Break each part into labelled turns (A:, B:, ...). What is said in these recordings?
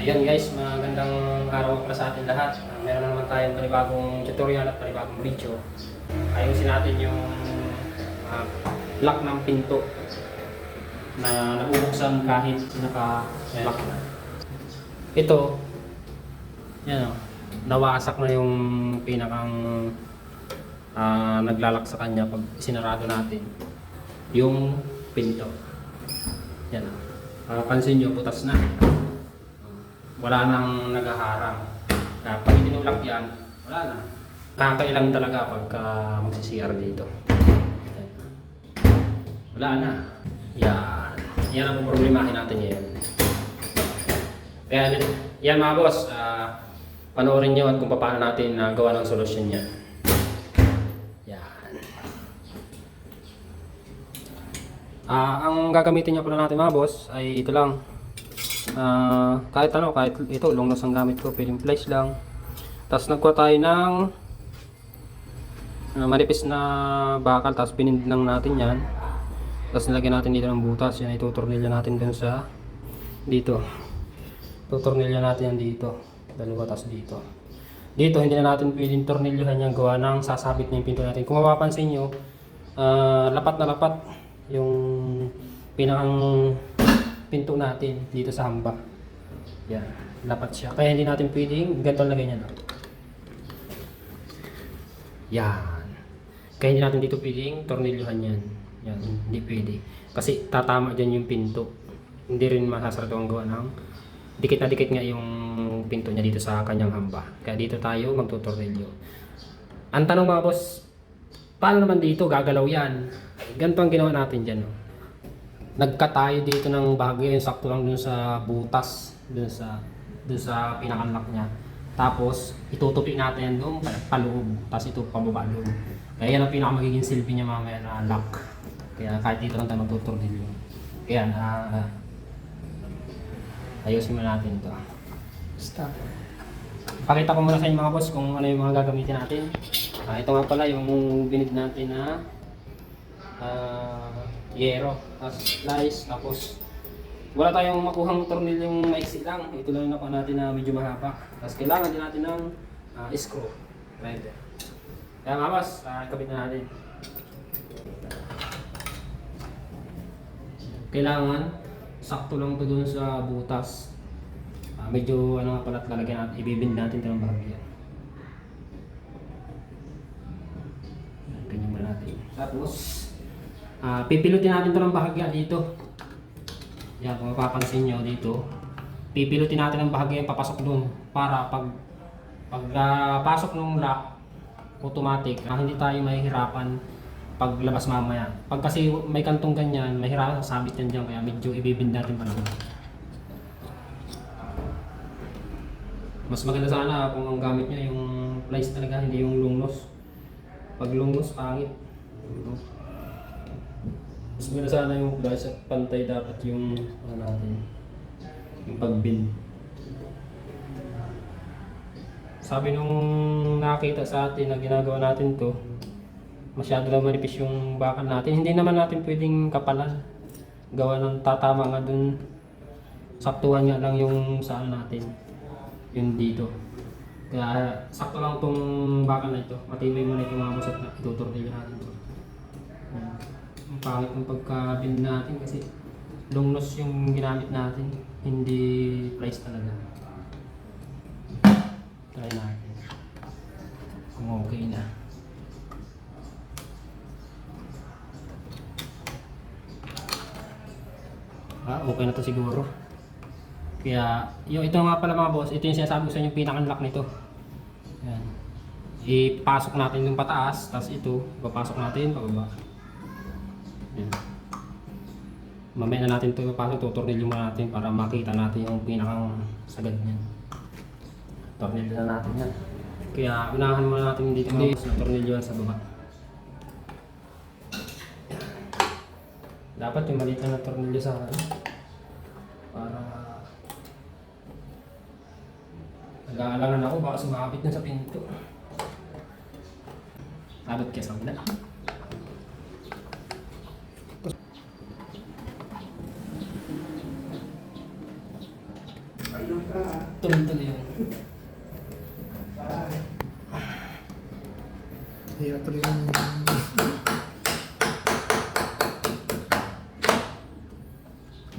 A: Ayun guys, magandang araw para sa atin lahat. Uh, meron na naman tayong panibagong tutorial at panibagong video. Ayusin natin yung uh, lock ng pinto na nabubuksan kahit naka-lock na. Ito, yan o, nawasak na yung pinakang ah, naglalak sa kanya pag sinarado natin yung pinto. Yan o. Mapapansin nyo, butas na wala nang nagaharang. Kaya pag tinulak yan, wala na. Kakailang talaga pagka magsi-CR dito. Wala na. Yan. Yan ang problemahin natin ngayon. Kaya yan mga boss, ah, panoorin nyo at kung paano natin uh, gawa ng solusyon yan. Yan. Ah, ang gagamitin niya pala natin mga boss ay ito lang. Ah, kahit ano, kahit ito, long nose ang gamit ko, pwedeng flash lang. Tapos nagkuha tayo ng ah, manipis na bakal, tapos pinind lang natin yan. Tapos nilagyan natin dito ng butas, yan itutornilyo natin dun sa dito. Tutornilyo natin yan dito. Dalawa tapos dito. Dito, hindi na natin pwedeng tornilyohan yung gawa ng sasabit na yung pinto natin. Kung mapapansin nyo, ah, lapat na lapat yung pinakang pinto natin dito sa hamba. Yan, lapat siya. Kaya hindi natin pwedeng ganito lagay niya. No? Yan. Kaya hindi natin dito pwedeng tornilyohan yan. Yan, hindi pwede. Kasi tatama dyan yung pinto. Hindi rin masasarado ang gawa ng dikit na dikit nga yung pinto niya dito sa kanyang hamba. Kaya dito tayo magtutornilyo. Ang tanong mga boss, paano naman dito gagalaw yan? Ganito ang ginawa natin dyan. No? Nagka tayo dito ng bahagi yung sakto lang dun sa butas dun sa dun sa pinakanlock niya. Tapos itutupi natin yan doon paloob tapos ito pababa doon. Kaya yan ang pinaka magiging silbi niya mamaya na lock. Kaya kahit dito lang tayo magtuturnilyo kaya ah ayusin mo natin ito. Stop pakita ko muna sa inyo mga boss kung ano yung mga gagamitin natin. Ah, ito nga pala yung binid natin na ah yero, tapos slice, tapos wala tayong makuhang tornilyong maiksi lang. Ito lang yung nakuha natin na medyo mahaba. Tapos kailangan din natin ng ah, screw. Rider. Kaya nga boss, uh, kapit na natin. Kailangan sakto lang to dun sa butas. Ah, medyo ano nga pala lalagyan natin, ibibind natin ito ng bahagya. Ganyan muna natin. Tapos, Ah, pipilutin natin 'to ng bahagya dito. Yan, kung mapapansin nyo dito, pipilutin natin ang bahagya yung papasok doon para pag pag ah, pasok ng lock automatic, ah, hindi tayo mahihirapan paglabas mamaya. Pag kasi may kantong ganyan, mahirapan sabit yan dyan, kaya medyo ibibind natin pa naman. Mas maganda sana kung ang gamit nyo yung plies talaga, hindi yung long nose. Pag long nose, pangit. Ito. Mas maganda sana yung flash at pantay dapat yung ano natin, yung pagbin. Sabi nung nakita sa atin na ginagawa natin to, masyado na manipis yung bakal natin. Hindi naman natin pwedeng kapalan. Gawa ng tatama nga dun. Saktuhan nga lang yung saan natin. Yung dito. Kaya sakto lang tong bakal na ito. Matibay mo na ito mga busat na ituturtilyo natin to. Yan. Ang pangit ng pagka-bind natin kasi long nose yung ginamit natin. Hindi price talaga. Try natin. Kung okay na. Ah, okay na to siguro. Kaya, yung ito nga pala mga boss, ito yung sinasabi ko sa inyo pinaka-lock nito. Yan. Ipasok natin yung pataas, tapos ito, papasok natin pababa. Yan. Mamaya na natin ito ipapasok, tutornilyo muna natin para makita natin yung pinakang sagad niyan. Tornilyo na natin yan. Kaya unahan muna natin dito mga boss na tornilyo sa baba. Dapat yung maliit na tornilyo sa ano, para nag-aalangan ako baka sumabit na sa pinto. Abot ka sa wala.
B: Ayun ka.
A: tuloy-tuloy yung
B: Hirap tuloy yung...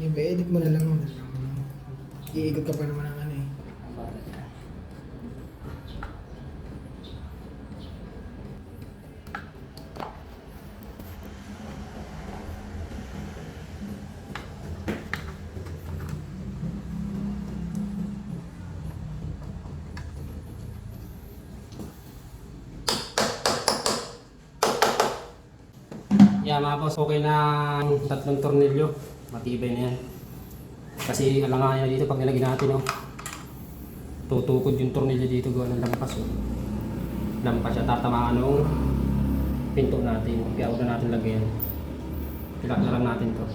B: Yung ba, edit mo na lang. ano, Iikot ka pa naman ng ano eh.
A: Yeah, mga boss, okay na ang tatlong tornilyo. Matibay na yan. Kasi alanganin na dito pag nilagyan natin, oh. Tutukod yung tornilyo dito, gawa ng lampas, oh. Lampas siya, tatamaan ng pinto natin. Kaya huwag na natin lagyan. Lang natin to.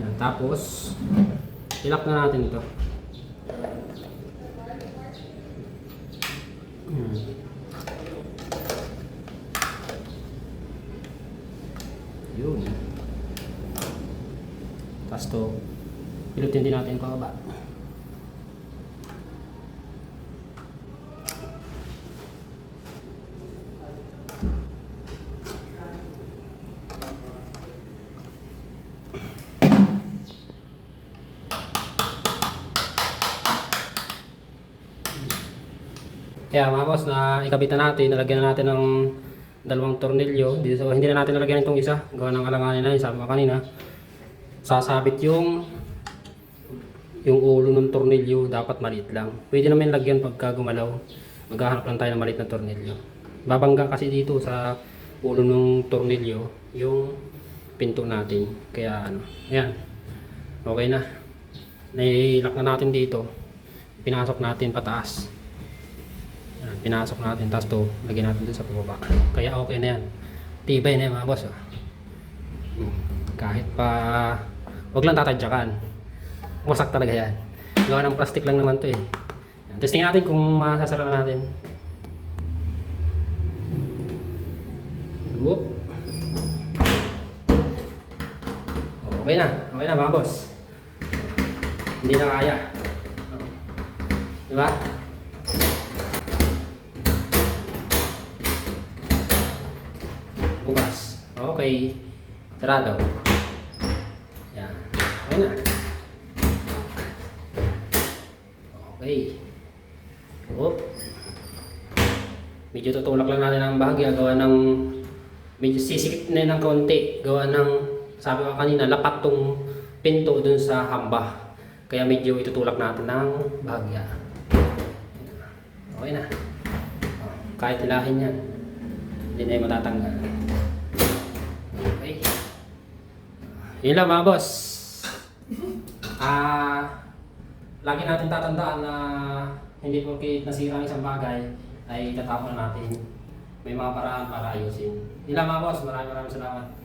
A: Yan, tapos ilak na natin ito. Hmm. Yun. Tapos to, pilutin din natin pababa. Kaya mga boss, na ikabit na natin, nalagyan na natin ng dalawang tornilyo. Dito, so, hindi na natin nalagyan itong isa. Gawa ng alanganin na sabi ko kanina. Sasabit yung yung ulo ng tornilyo, dapat maliit lang. Pwede naman lagyan pagka gumalaw. Maghahanap lang tayo ng maliit na tornilyo. Babangga kasi dito sa ulo ng tornilyo, yung pinto natin. Kaya ano, yan. Okay na. Nailak na natin dito. Pinasok natin pataas. Yan, pinasok natin, tapos to, lagyan natin dun sa pababa. Kaya okay na yan. Tibay na yan mga boss. Oh. Kahit pa, wag lang tatadyakan. Wasak talaga yan. Gawa ng plastic lang naman to eh. Yan. Testing natin kung masasara natin. Whoop. Okay na, okay na mga boss. Hindi na kaya. Diba? Bukas. Okay. Sarado. Yan. Okay na. Okay. Oop. Medyo tutulak lang natin ang bahagya. Gawa ng... Medyo sisikip na ng konti. Gawa ng... Sabi ko kanina, lapat tong pinto dun sa hamba. Kaya medyo itutulak natin ng bahagya. Okay na. Kahit ilahin yan. Hindi na yung matatanggal. Okay. Yun lang mga boss. Ah, lagi natin tatandaan na hindi porke nasira ang isang bagay ay tatapon na natin. May mga paraan para ayusin. Yun lang mga boss. Maraming maraming salamat.